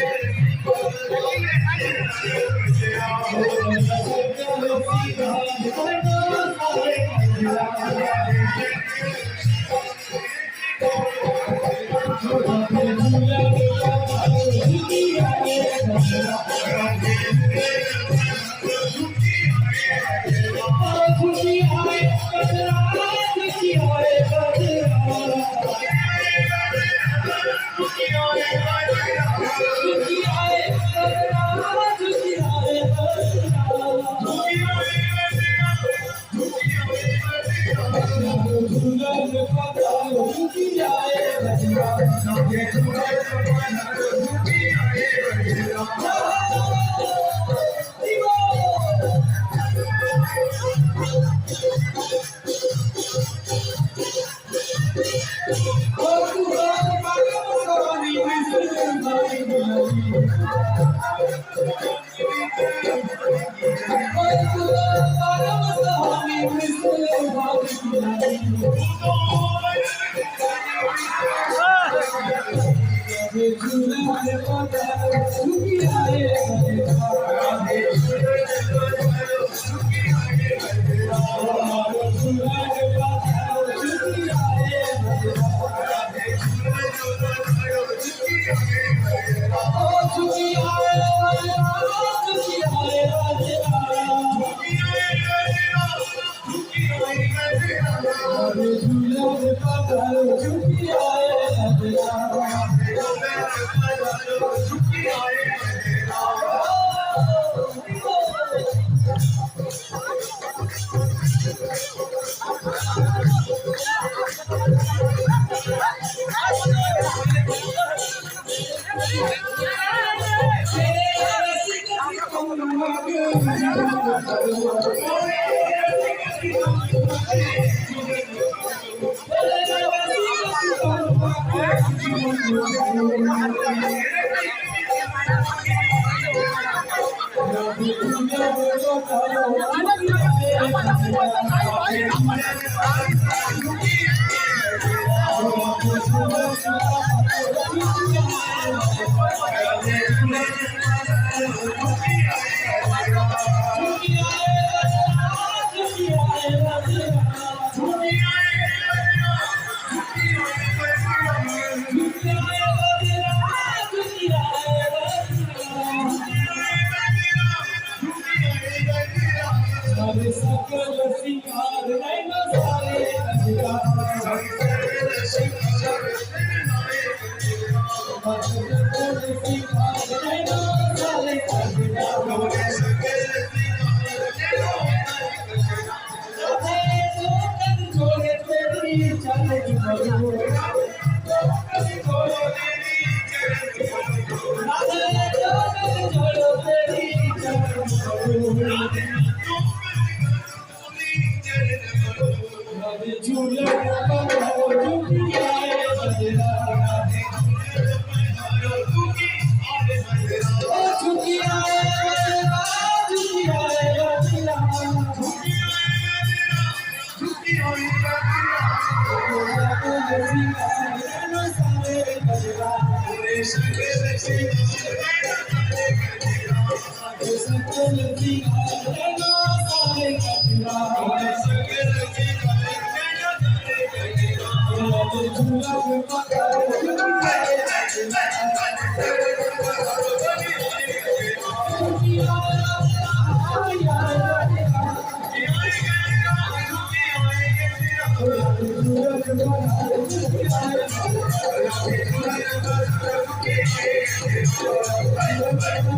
Thank you. Oh, Thank you. Every second, every hour, I know sorry,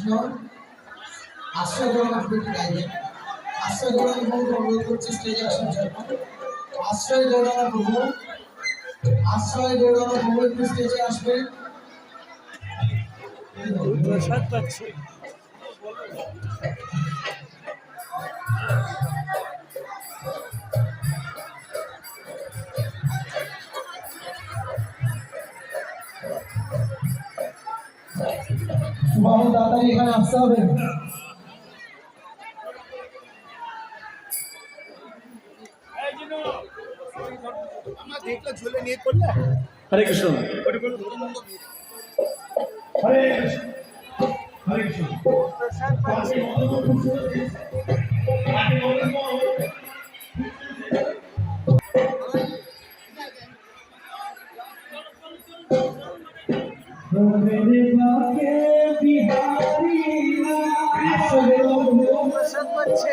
Krishna আশ্রয় গ্রহণ আবৃত্তি গাইবেন আশ্রয় গ্রহণ প্রভুকে অনুরোধ করছি স্টেজে আসার জন্য আশ্রয় দৌড়ানো প্রভু আশ্রয় দৌড়ানো প্রভু একটু স্টেজে আসবেন बहुत दादा हरे कृष्ण। हरे कृष्ण। हरे कृष्ण হাজত পাচ্ছে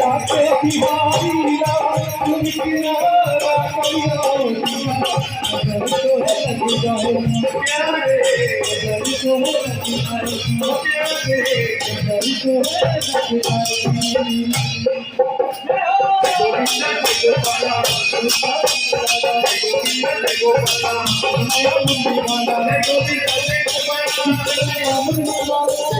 ডাকে বিহারিয়া তুমি কিনারা করিও Thank you.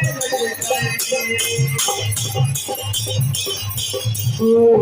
Oh,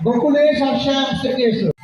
Vamos ler já, chefe,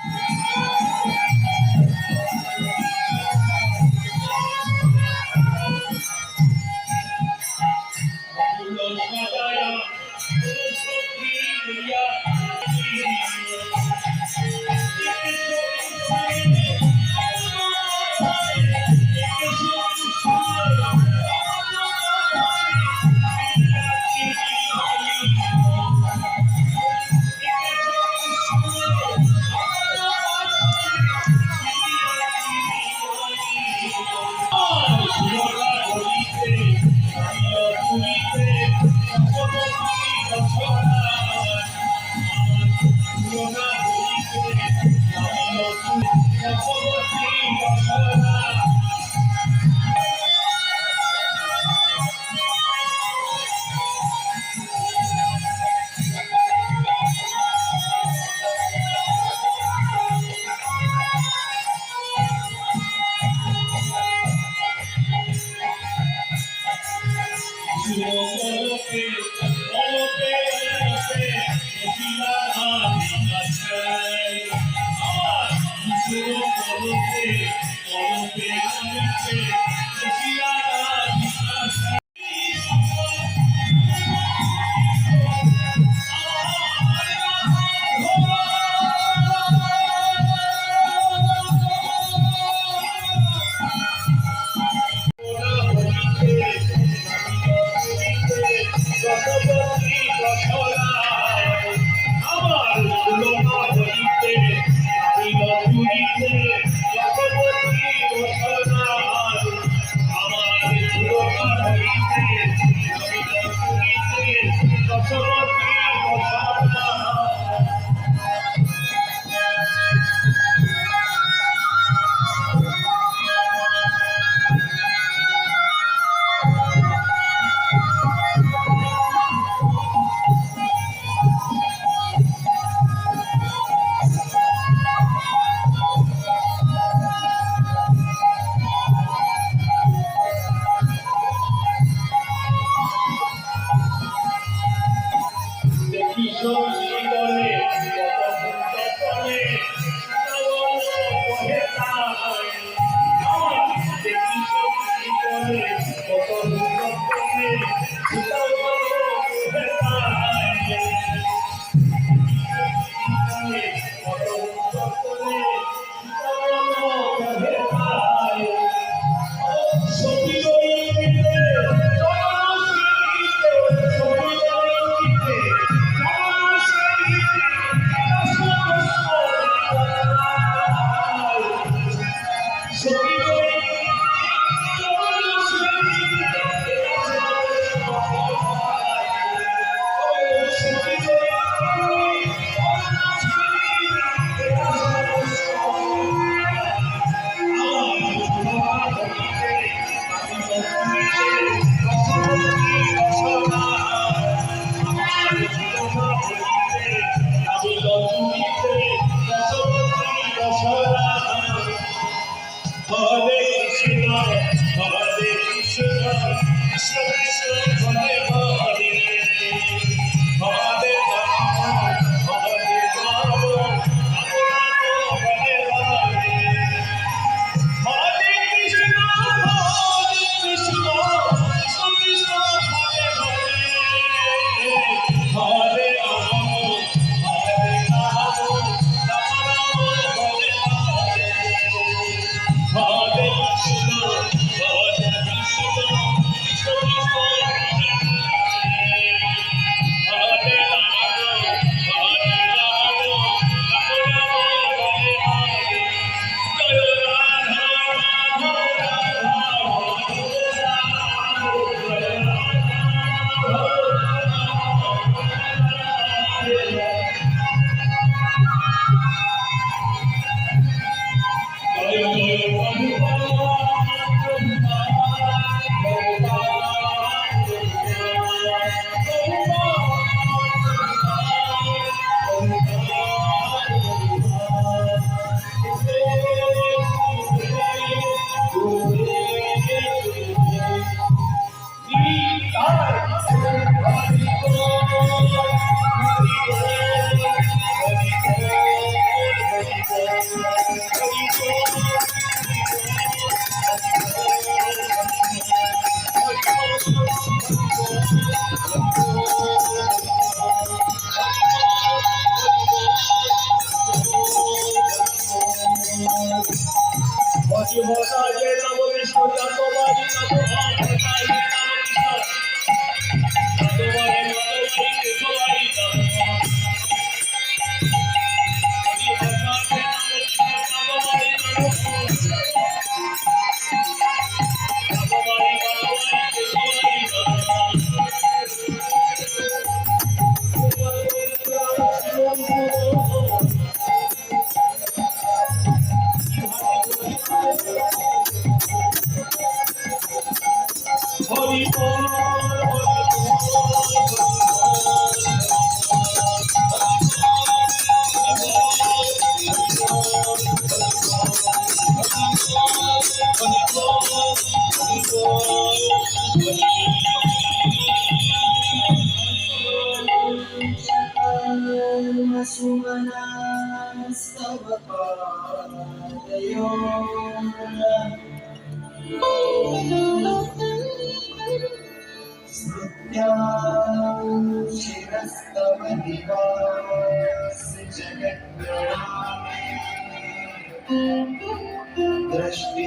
दृष्टि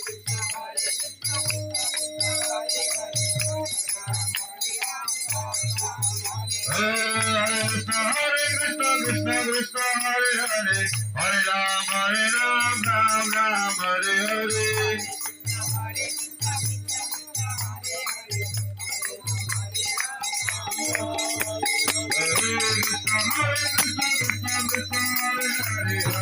Hare Krishna,